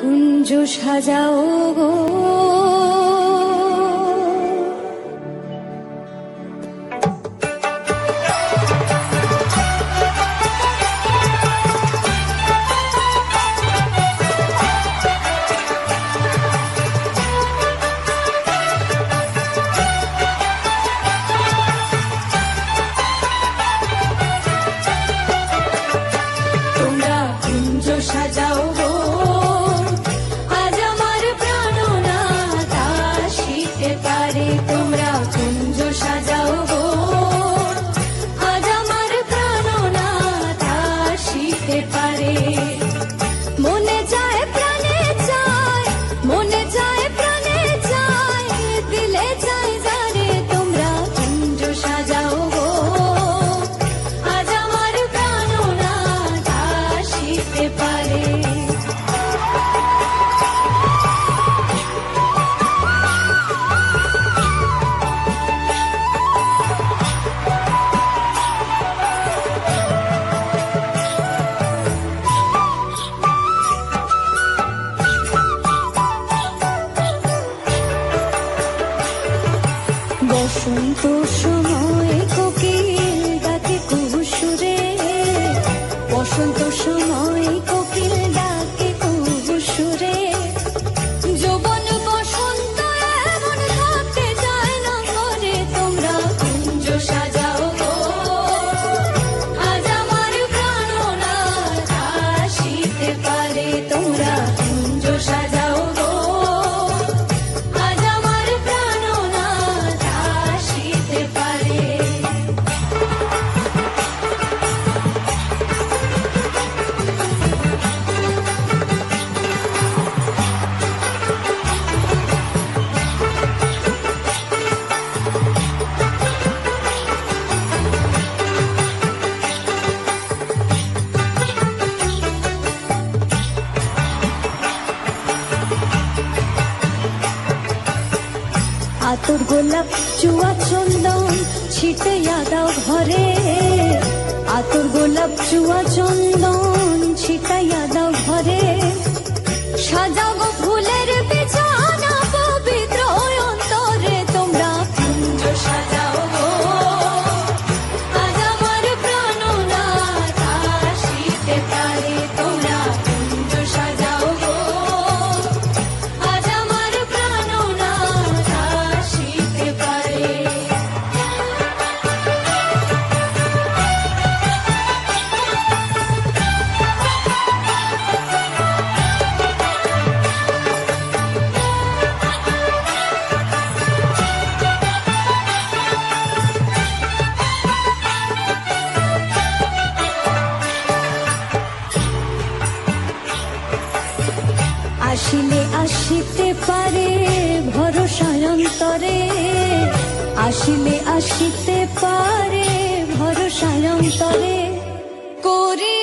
কুঞ্জ সাজাও গো। 我分不出我已。আতর গোলাপ চুয়া চন্দন ছিটে দাও ঘরে। আতর গোলাপ চুয়া চন্দন আসিতে পারে ভরসায়ন্তরে আসিলে আসিতে পারে ভরসায়ন্তরে। করে